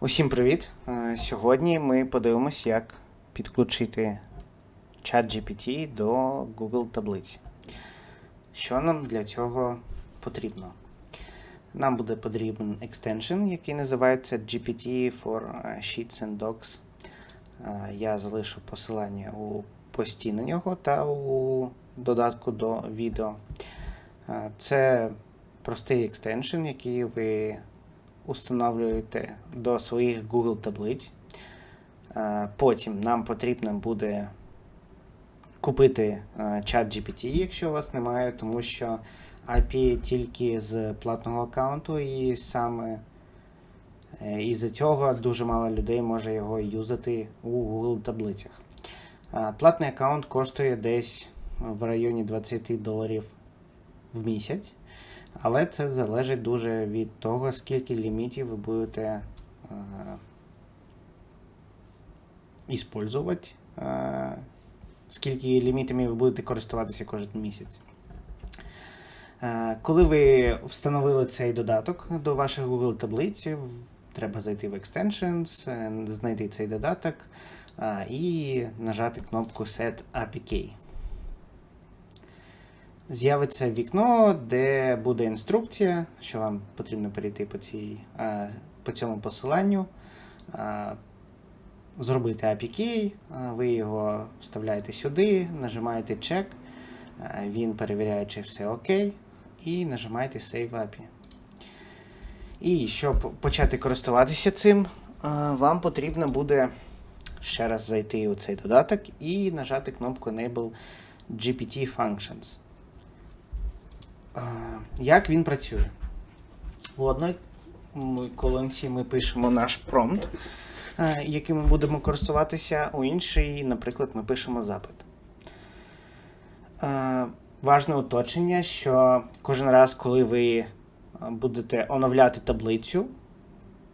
Усім привіт! Е, Сьогодні ми подивимось, як підключити чат GPT до Google таблиці. Що нам для цього потрібно? Нам буде потрібен екстеншн, який називається GPT for Sheets and Docs. Е, Я залишу посилання у пості на нього та у додатку до відео. Е, Це простий екстеншн, який ви установлюєте до своїх Google таблиць. Е, Потім нам потрібно буде купити е, чат GPT, якщо у вас немає, тому що API тільки з платного аккаунту, і саме е, із-за цього дуже мало людей може його юзати у Google таблицях. Е, Платний аккаунт коштує десь в районі 20 доларів в місяць. Але це залежить дуже від того, скільки лімітів ви будете е, іспользувати, е, скільки лімітами ви будете користуватися кожен місяць. Е, коли ви встановили цей додаток до ваших Google таблиць, треба зайти в Extensions, знайти цей додаток і нажати кнопку Set APK з'явиться вікно, де буде інструкція, що вам потрібно перейти по, цій, е, по цьому посиланню, е, зробити APK, е, ви його вставляєте сюди, нажимаєте е, він перевіряє, чи все окей, і нажимаєте Save API. І щоб почати користуватися цим, вам потрібно буде ще раз зайти у цей додаток і нажати кнопку Enable GPT Functions. Як він працює? У одній колонці ми пишемо наш промпт, е, яким ми будемо користуватися, у іншій, наприклад, ми пишемо запит. Е, Важне уточнення, що кожен раз, коли ви е, будете оновляти таблицю,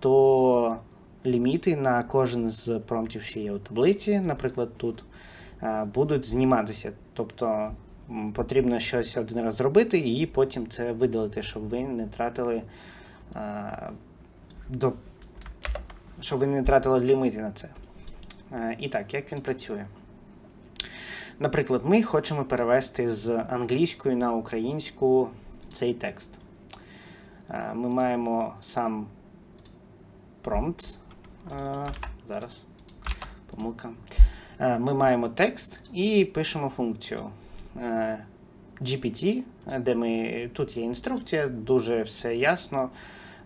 то ліміти на кожен з промптів, що є у таблиці, наприклад, тут, будуть зніматися. Тобто потрібно щось один раз зробити і потім це видалити, щоб ви не тратили до, щоб ви не тратили ліміти на це. І так, як він працює? Наприклад, ми хочемо перевести з англійської на українську цей текст. Ми маємо сам. Е, Зараз. Помилка. Ми маємо текст і пишемо функцію GPT, е, де ми тут є інструкція, дуже все ясно.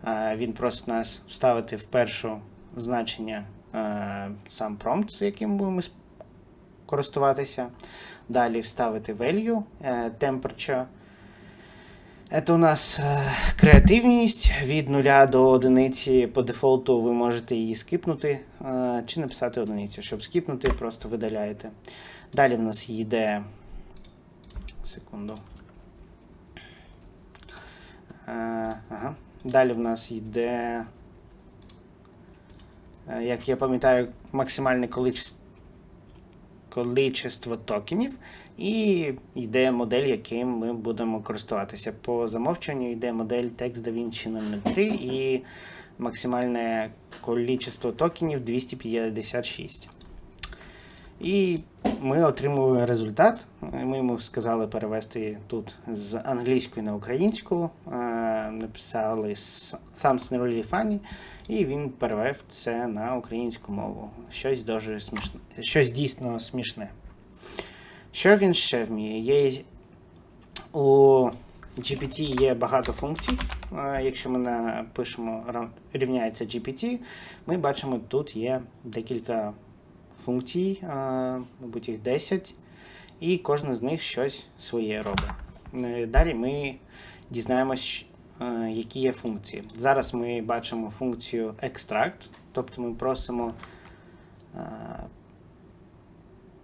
Е, Він просить нас вставити в перше значення е, сам промпт, з яким будемо користуватися. Далі вставити value, temperature. Це у нас креативність від 0 до одиниці. По дефолту ви можете її скипнути чи написати одиницю. Щоб скипнути, просто видаляєте. Далі в нас йде. Секунду. Е, ага. Далі в нас йде. е, Як я пам'ятаю, максимальне количество количество токенів, і йде модель, яким ми будемо користуватися. По замовченню йде модель Text DaVinci 003 і максимальне кількість токенів 256. І ми отримуємо результат. Ми йому сказали перевести тут з англійської на українську, е, написали Something really funny, і він перевев це на українську мову. Щось дуже смішне, щось дійсно смішне. Що він ще вміє? Є у GPT є багато функцій. Е, Якщо ми напишемо рівняється GPT, ми бачимо, тут є декілька функцій, мабуть, їх 10, і кожна з них щось своє робить. Е, Далі ми дізнаємось, е, які є функції. Зараз ми бачимо функцію extract, тобто ми просимо е,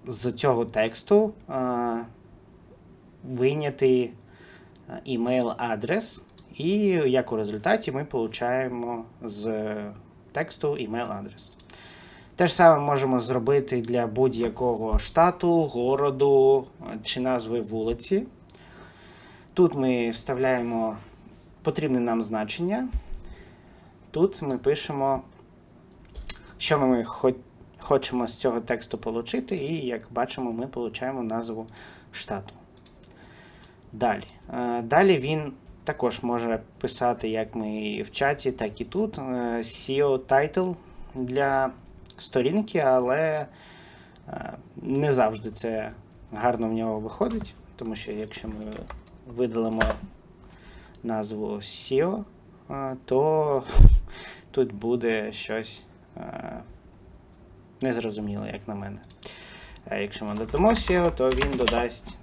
з цього тексту вийняти email-адрес, і як у результаті ми отримуємо з тексту email-адрес. Те ж саме можемо зробити для будь-якого штату, городу е, чи назви вулиці. Тут ми вставляємо потрібне нам значення. Тут ми пишемо що ми хочемо з цього тексту отримати, і як бачимо, ми отримуємо назву штату. Далі. Е, Далі він також може писати як ми в чаті, так і тут. Е, SEO title для сторінки, але е, не завжди це гарно в нього виходить, тому що якщо ми видалимо назву SEO, е, то тут буде щось е, незрозуміле, як на мене. Якщо ми додамо SEO, то він додасть,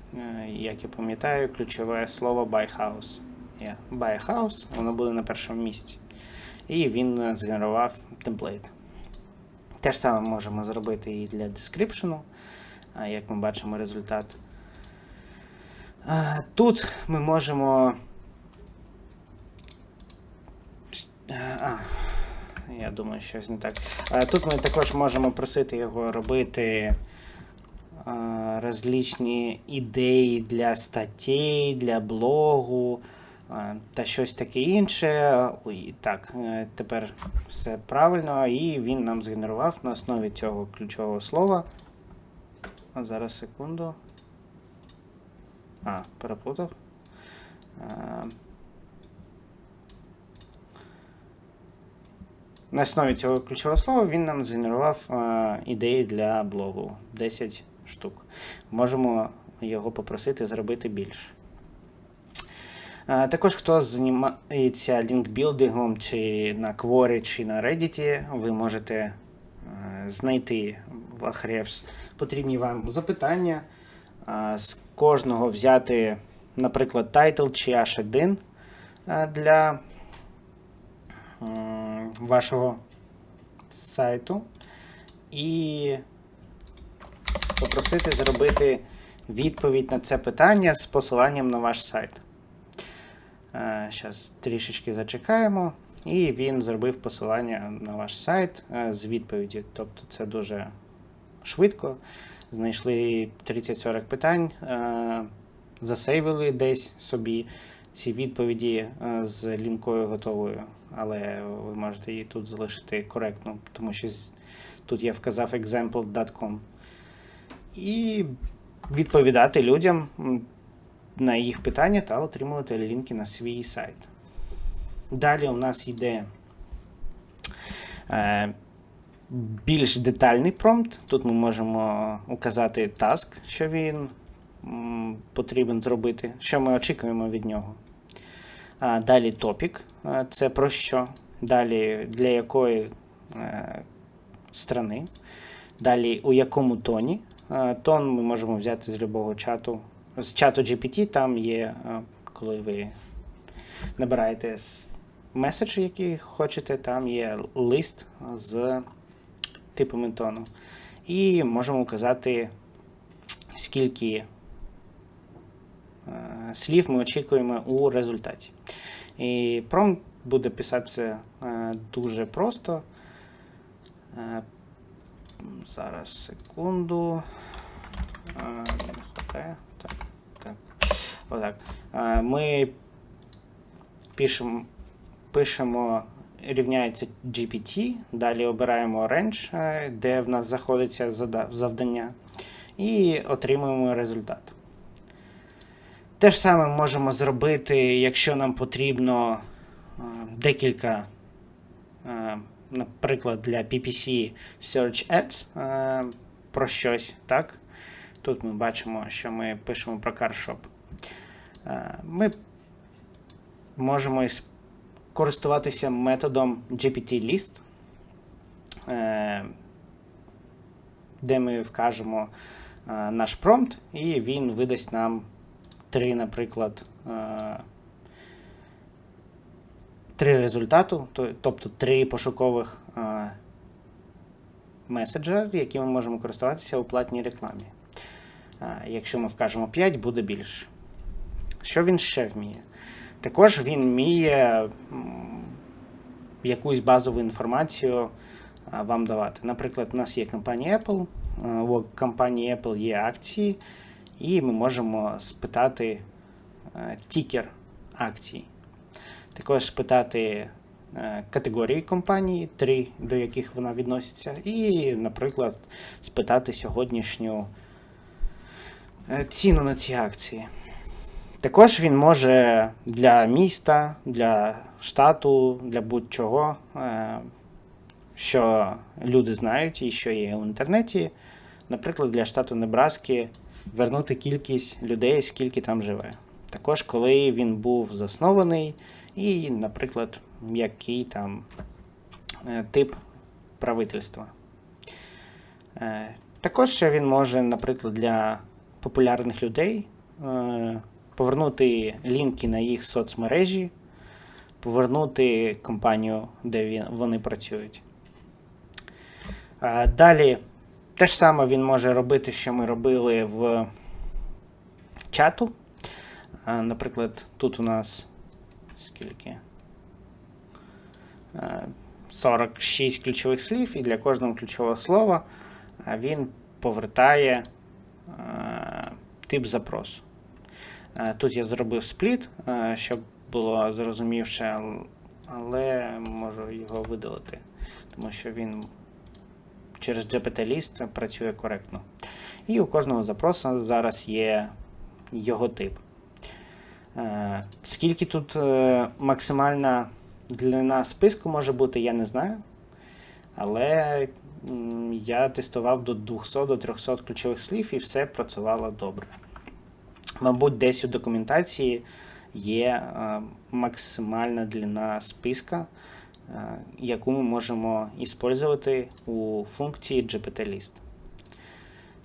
як я пам'ятаю, ключове слово buy house. Є buy house, воно буде на першому місці. І він згенерував темплейт. Те ж саме можемо зробити і для description, як ми бачимо результат. Тут ми можемо. А, я думаю, щось не так. Тут ми також можемо просити його робити розлічні ідеї для статей, для блогу та щось таке інше. Ой, так, е, тепер все правильно, і він нам згенерував на основі цього ключового слова. А зараз секунду. А, переплутав. На основі цього ключового слова він нам згенерував ідеї для блогу 10 штук. Можемо його попросити зробити більше. А, Також хто займається лінкбілдингом чи на Quora, чи на Reddit, ви можете е, знайти в Ahrefs потрібні вам запитання, з кожного взяти, наприклад, title чи H1 для вашого сайту і попросити зробити відповідь на це питання з посиланням на ваш сайт. Зараз трішечки зачекаємо. І він зробив посилання на ваш сайт е, з відповіді. Тобто це дуже швидко. Знайшли 30-40 питань, е, засейвили десь собі ці відповіді е, з лінкою готовою, але ви можете її тут залишити коректно, тому що тут я вказав example.com. І відповідати людям на їх питання та отримувати лінки на свій сайт. Далі у нас йде е, більш детальний промпт. Тут ми можемо указати task, що він потрібен зробити, що ми очікуємо від нього. Далі топік, це про що. Далі для якої е, страни. Далі у якому тоні. Тон ми можемо взяти з будь-якого чату. З чату GPT там є, е, коли ви набираєте меседж, який хочете, там є лист з типами тону. І можемо указати, скільки е, слів ми очікуємо у результаті. І промпт буде писатися е, дуже просто. Зараз секунду. Не хватає. Так, так. Отак. Е, Ми пишемо, пишемо рівняється GPT, далі обираємо range, е, де в нас знаходиться зада- завдання, і отримуємо результат. Те ж саме можемо зробити, якщо нам потрібно е, декілька, наприклад, для PPC Search Ads про щось. Так? Тут ми бачимо, що ми пишемо про CarShop. Е, Ми можемо користуватися методом GPT-list, е, де ми вкажемо е, наш промпт, і він видасть нам три, наприклад, три результату, тобто три пошукових меседжа, які ми можемо користуватися у платній рекламі. Якщо ми вкажемо 5, буде більше. Що він ще вміє? Також він вміє якусь базову інформацію вам давати. Наприклад, у нас є компанія Apple, у компанії Apple є акції, і ми можемо спитати е, тікер акцій. Також спитати е, категорії компанії, три до яких вона відноситься, і, наприклад, спитати сьогоднішню е, ціну на ці акції. Також він може для міста, для штату, для будь-чого, е, що люди знають і що є в інтернеті. Наприклад, для штату Небраски вернути кількість людей, скільки там живе. Також, коли він був заснований, і, наприклад, який там е, тип правительства. Е, Також ще він може, наприклад, для популярних людей повернути лінки на їх соцмережі, повернути компанію, де вони працюють. Далі те ж саме він може робити, що ми робили в чату. Наприклад, тут у нас скільки? Е, 46 ключових слів, і для кожного ключового слова він повертає тип запросу. Е, Тут я зробив спліт, е, щоб було зрозумівше, але можу його видалити, тому що він через GPT-ліст працює коректно. І у кожного запросу зараз є його тип. Е, Скільки тут максимальна длина списку може бути, я не знаю. Але я тестував до 200 до 300 ключових слів і все працювало добре. Мабуть, десь у документації є е, максимальна длина списка, е, яку ми можемо використовувати у функції GPT-list.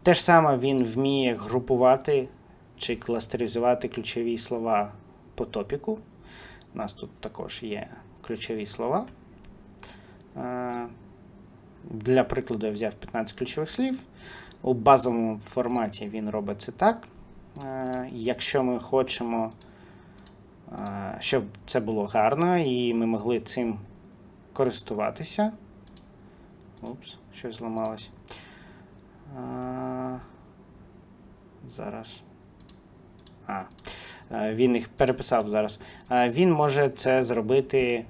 Те ж саме він вміє групувати чи кластеризувати ключові слова по топіку. У нас тут також є ключові слова. Е, Для прикладу я взяв 15 ключових слів. У базовому форматі він робить це так. Е, Якщо ми хочемо, е, щоб це було гарно і ми могли цим користуватися. Упс, щось зламалось. Е, Зараз. А, він їх переписав зараз. Він може це зробити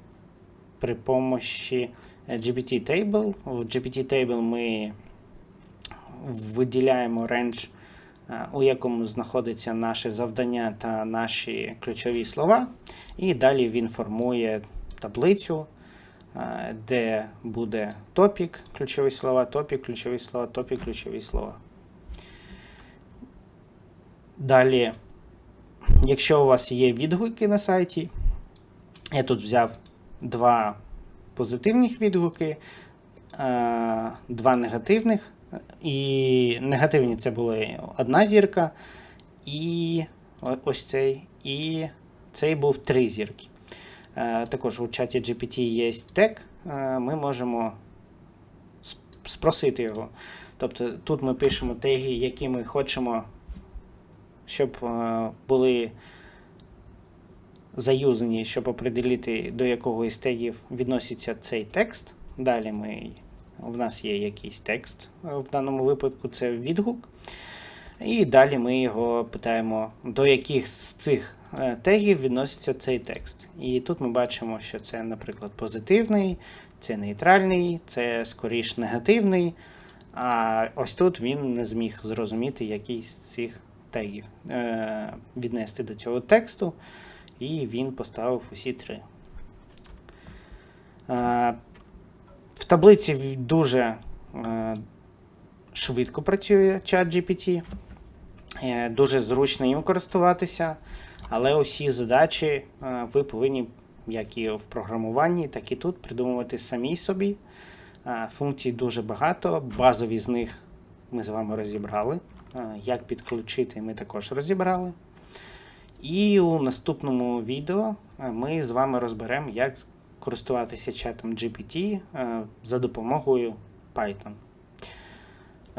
при помощі GPT Table. В GPT Table ми виділяємо е, у якому знаходиться наше завдання та наші ключові слова. І далі він формує таблицю, е, де буде топік, ключові слова, топік, ключові слова, топік, ключові слова. Далі, якщо у вас є відгуки на сайті, я тут взяв два позитивних відгуки, е, два негативних. І негативні це були одна зірка, і ось цей, і цей був три зірки. Е, Також у чаті GPT є тег, е, ми можемо спросити його. Тобто тут ми пишемо теги, які ми хочемо, щоб е, були заюзані, щоб определити, до якого із тегів відноситься цей текст. Далі ми, в нас є якийсь текст, е, в даному випадку це відгук. І далі ми його питаємо, до яких з цих е, тегів відноситься цей текст. І тут ми бачимо, що це, наприклад, позитивний, це нейтральний, це скоріш негативний. А ось тут він не зміг зрозуміти, який з цих тегів е, віднести до цього тексту, і він поставив усі три. В таблиці дуже е, швидко працює чат GPT. Е, Дуже зручно їм користуватися, але усі задачі е, ви повинні, як і в програмуванні, так і тут, придумувати самі собі. Функцій дуже багато, базові з них ми з вами розібрали. Як підключити, ми також розібрали. І у наступному відео ми з вами розберемо, як користуватися чатом GPT е, за допомогою Python.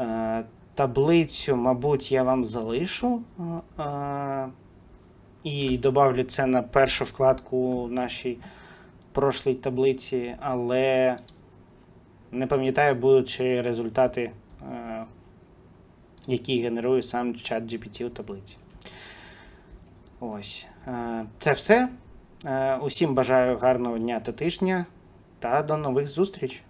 Е, Таблицю, мабуть, я вам залишу е, і добавлю це на першу вкладку у нашій прошлій таблиці, але не пам'ятаю, будуть чи результати, які генерує сам чат GPT у таблиці. Ось. Це все. Е, Усім бажаю гарного дня та тижня та до нових зустріч!